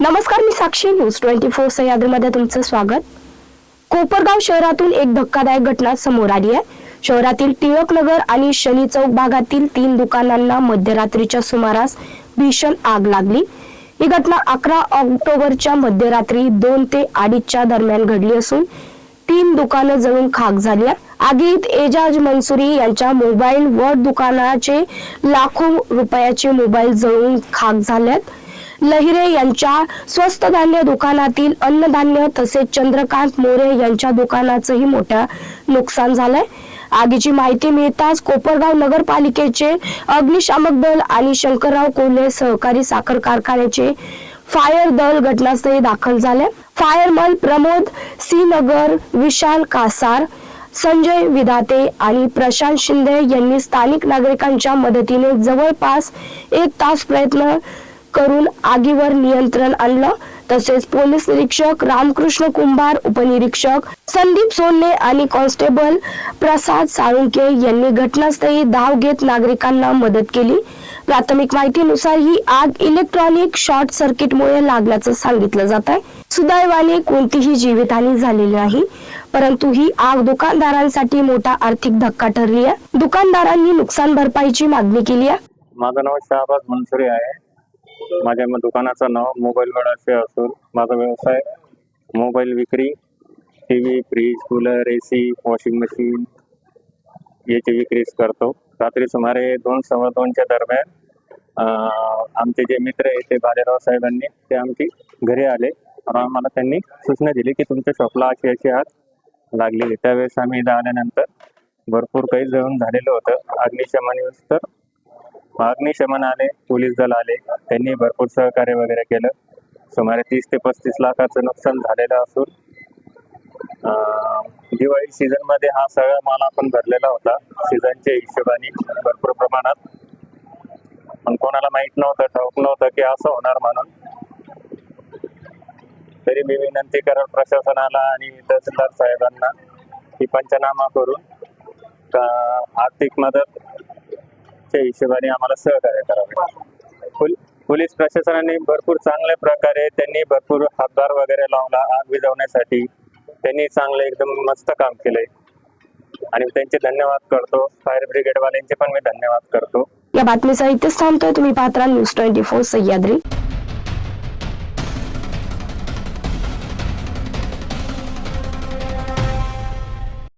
नमस्कार मी Sakshi. News twenty four सह्याद्रीमध्ये तुमचं स्वागत. कोपरगाव शहरातून एक धक्कादायक घटना समोर आली आहे. शहरातील टिळक नगर आणि शनी चौक भागातील तीन दुकानांना मध्यरात्रीच्या सुमारास भीषण आग लागली. ही घटना अकरा ऑक्टोबरच्या मध्यरात्री दोन ते अडीचच्या दरम्यान घडली असून तीन दुकानं जळून खाक झाली आगीत एजाज मंसुरी यांच्या मोबाईल व दुकानाचे लाखो रुपयाचे मोबाईल जळून खाक झाल्यात लहिरे यांच्या स्वस्त धान्य दुकानातील अन्नधान्य तसेच चंद्रकांत मोरे यांच्या दुकानाचंही मोठं नुकसान झालंय. आगीची माहिती मिळताच कोपरगाव नगरपालिकेचे अग्निशामक दल आणि शंकरराव कोल्हे सहकारी साखर कारखान्याचे फायर दल घटनास्थळी दाखल झाले. फायरमन प्रमोद सी विशाल कासार संजय विधाते आणि प्रशांत शिंदे यांनी स्थानिक नागरिकांच्या मदतीने जवळपास एक तास प्रयत्न करून आगीवर नियंत्रण आणलं. तसेच पोलीस निरीक्षक रामकृष्ण कुंभार उपनिरीक्षक संदीप सोनने आणि कॉन्स्टेबल प्रसाद साळुंके यांनी घटनास्थळी धाव घेत नागरिकांना मदत केली. प्राथमिक माहितीनुसार ही आग इलेक्ट्रॉनिक शॉर्ट सर्किटमुळे लागल्याचं सांगितलं जात आहे. सुदैवाने कोणतीही जीवितहानी झालेली नाही. परंतु ही आग दुकानदारांसाठी मोठा आर्थिक धक्का ठरली आहे. दुकानदारांनी नुकसान भरपाईची मागणी केली आहे. माझं नाव शहाबाज मनसुरे आहे. माझ्या दुकानाचं नाव मोबाईल असे असून माझा व्यवसाय मोबाईल विक्री T V fridge cooler A C washing machine याची विक्रीच करतो. रात्री सुमारे दोन सव्वा दोनच्या दरम्यान आमचे जे मित्र आहेत ते भालेराव साहेबांनी ते आमची घरी आले. आम्हाला त्यांनी सूचना दिली की तुमच्या शॉपला अशी अशी आग लागलेली. त्यावेळेस आम्ही इथं आल्यानंतर भरपूर काही जळून झालेलं होतं. अग्निशमन तर अग्निशमन आले पोलीस दल आले त्यांनी भरपूर सहकार्य वगैरे केलं. सुमारे तीस ते पस्तीस लाखाचं नुकसान झालेलं असून दिवाळी सीझनमध्ये हा सगळा माल आपण भरलेला होता सीझनच्या हिशोबाने भरपूर प्रमाणात. पण कोणाला माहीत नव्हतं ठाऊक नव्हतं की असं होणार म्हणून. तरी मी विनंती करेल प्रशासनाला आणि तहसीलदार साहेबांना की पंचनामा करून आर्थिक मदत त्या हिशोबाने आम्हाला सहकार्य करावे. पोलीस प्रशासनाने भरपूर चांगल्या प्रकारे त्यांनी भरपूर हातभार वगैरे लावला आग विझवण्यासाठी. त्यांनी चांगलं एकदम मस्त काम केलंय. आणि त्यांचे धन्यवाद करतो. फायर ब्रिगेड वाल्यांचे पण मी धन्यवाद करतो. या बातमीचा इथेच थांबतोय. तुम्ही पात्रा न्यूज ट्वेंटी फोर सह्याद्री.